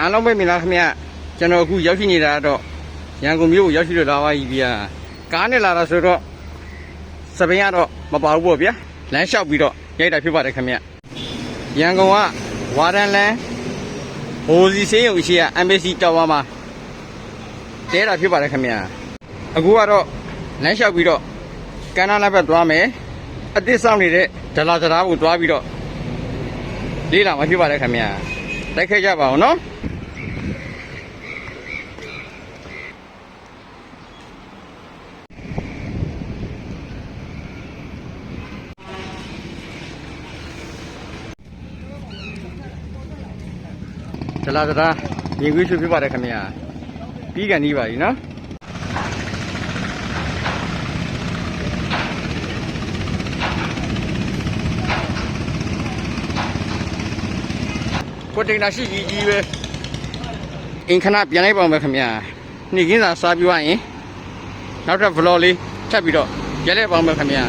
အားလုံးပဲမြင်လားခင်ဗျကျွန်တော်အခုရောက်ရှိနေတာကတော့ရန်ကုန်မြို့ကိုရောက်ရှိတော့လာပါပြီဗျာကားနဲ့လာတာဆိုတော့စပင်းကတော့မပါဘူးပေါ့ဗျာလမ်းလျှောက်ပြီးတော့ရိုက်တာဖြစ်ပါတယ်ခင်ဗျရန်ကုန်ကဝါရန်လန်းဟိုစီစေးရုံရှိက embassy တောင်ဝါမှာတဲတာဖြစ်ပါတယ်ခင်ဗျအခုကတော့လမ်းလျှောက်ပြီးတော့ကမ်းနားလမ်းဘက်သွားမယ်အသစ်ဆောင်နေတဲ့ဒလာတရားကိုသွားပြီးတော့လေးလာမှာဖြစ်ပါတယ်ခင်ဗျတိုက်ခဲ့ကြပါအောင်နော် ဒလာဒလာမြင်ကွေးချူဖြစ်ပါတယ်ခင်ဗျာပြီးကန်ကြီးပါပြီနော်ကိုတင်တာရှိကြီးကြီးပဲအင်ခဏပြန်လိုက်ပါမယ်ခင်ဗျာနေ့ကင်းစာစားပြီးွားရင်နောက်ထပ် vlog လေးထပ်ပြီးတော့ပြန်လိုက်ပါမယ်ခင်ဗျာ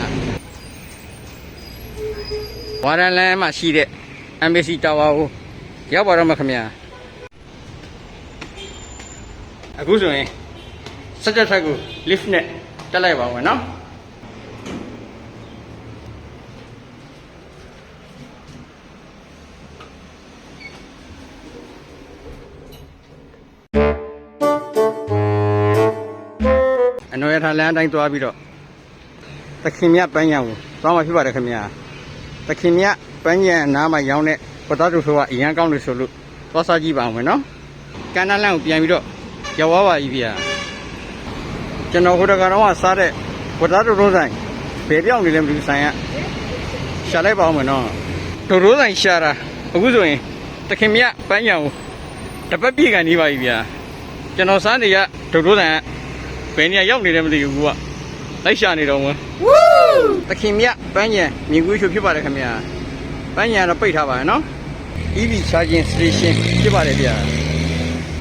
ဝါရန်လန်းမှာရှိတဲ့ embassy tower ကိုရောက်ပါတော့မယ်ခင်ဗျာ အခုဆိုရင်စက်တက်ထက်ကို lift နဲ့တက်လိုက်ပါဦးမယ်နော်အနော်ရထားလမ်းအတိုင်းသွားပြီးတော့သခင်မြတ်ပန်းရံကိုသွားမှာဖြစ်ပါတယ်ခင်ဗျာသခင်မြတ်ပန်းရံနားမှာရောင်းတဲ့ပသားတို့ဆိုကအရန်ကောင်းလို့ဆိုလို့သွားစားကြည့်ပါဦးမယ်နော်ကမ်းနားလမ်းကိုပြန်ပြီးတော့ ရောက်သွားပါပြီဗျာကျွန်တော်ဟိုတကတော့ကစားတဲ့ပသားတို့တို့ဆိုင်ဘယ်ပြောင်းနေလဲမသိဘူးဆိုင်ကရှာလိုက်ပါဦးမယ်နော်တို့တို့ဆိုင်ရှာတာအခုဆိုရင်သခင်မြတ်ပန်းရံကိုတပတ်ပြည့်ကန်နေပါပြီဗျာကျွန်တော်စားနေရတို့တို့ဆိုင်ကဘယ်နေရာရောက်နေလဲမသိဘူးကွာလိုက်ရှာနေတော့မသခင်မြတ်ပန်းရံမြင်ကွေးချိုဖြစ်ပါတယ်ခင်ဗျာပန်းရံတော့ပိတ်ထားပါရဲ့နော် EV charging station ဖြစ်ပါတယ်ဗျာ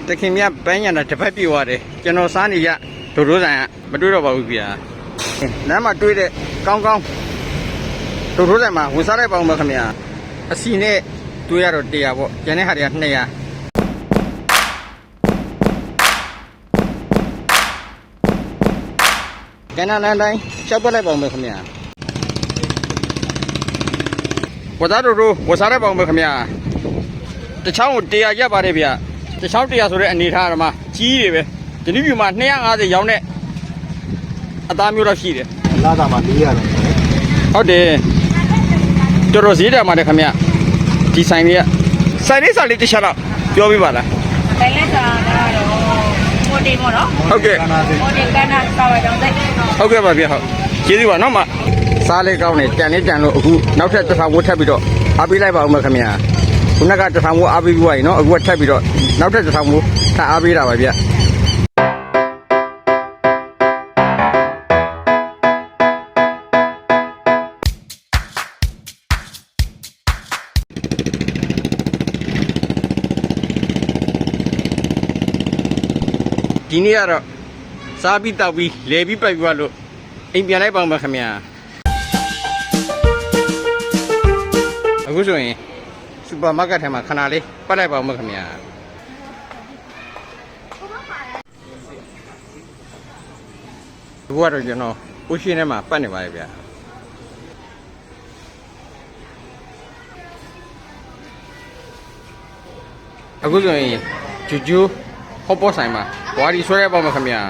တခင်မြတ်ပန်းရံတာတစ်ဖက်ပြေသွားတယ်ကျွန်တော်စားနေရဒိုဒိုးဆိုင်ကမတွေ့တော့ပါဘူးဗျာလမ်းမှာတွေ့တဲ့ကောင်းကောင်းဒိုဒိုးဆိုင်မှာဝင်စားလိုက်ပါဦးမခင်ဗျာအစီနဲ့တွေ့ရတော့100ပေါ့ကျန်တဲ့ဟာတွေက200ကနလန်တိုင်းရှောက်ပြလိုက်ပါဦးမယ်ခင်ဗျာဝသားတို့တို့ဝစားရပါဦးမယ်ခင်ဗျာတချောင်းကို100ရက်ပါတယ်ဗျာ တချောင်း100ဆိုတဲ့အနေထားကမှကြီးတွေပဲဒီနေ့ပြမှာ250ရောင်းတဲ့အသားမျိုးတော့ရှိတယ်လာတာမှာ400တော့ဟုတ်တယ်တော်တော်ဈေးတယ်မှာတယ်ခင်ဗျဒီဆိုင်လေးကဆိုင်လေးဆိုင်လေးတစ်ချက်တော့ပြောပြပါလားတိုင်းလက်စာကတော့မိုတီပေါ့နော်ဟုတ်ကဲ့ခဏစီမိုတီကနာစာဝဲတော့တဲ့ဟုတ်ကဲ့ပါဗျဟုတ်ကျေးဇူးပါနော်မစားလေးကောင်းနေကြံလေးကြံလို့အခုနောက်ထပ်တစ်ခါဝတ်ထပ်ပြီးတော့အားပေးလိုက်ပါဦးမယ်ခင်ဗျ ခုနကတစ်ခါဝတ်အားပေးပြီးွားရင်နော်အခုကထပ်ပြီးတော့နောက်ထပ်တစ်ခါဝတ်ထပ်အားပေးတာပါဗျဒီနေ့ကတော့စားပြီးတောက်ပြီးလဲပြီးပိုက်ပြီးွားလို့အိမ်ပြန်လိုက်ပါဦးမယ်ခင်ဗျအခုဆိုရင် စူပါမားကတ်ထဲမှာခဏလေးပတ်လိုက်ပါဦးမယ်ခင်ဗျဒီကတော့ကျွန်တော်ဥရှင်ထဲမှာပတ်နေပါရဲ့ဗျာအခုဆိုရင်ဂျူဂျူဟော့ပေါ့ဆိုင်မှာဝါဒီဆွဲရပါမယ်ခင်ဗျာ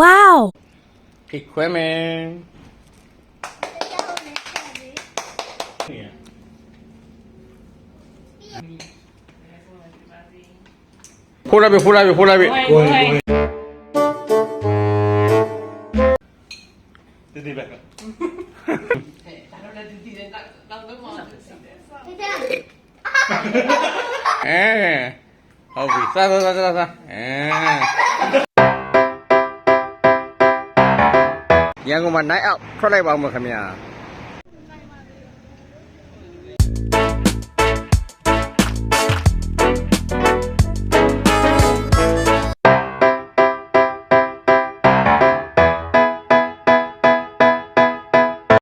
Wow ဖိတ်ခွဲမယ်ဖိုးလာပြီဖိုးလာပြီ ရန်ကုန်မှာ night out ထွက်လိုက်ပါဦးမခင်ဗျာ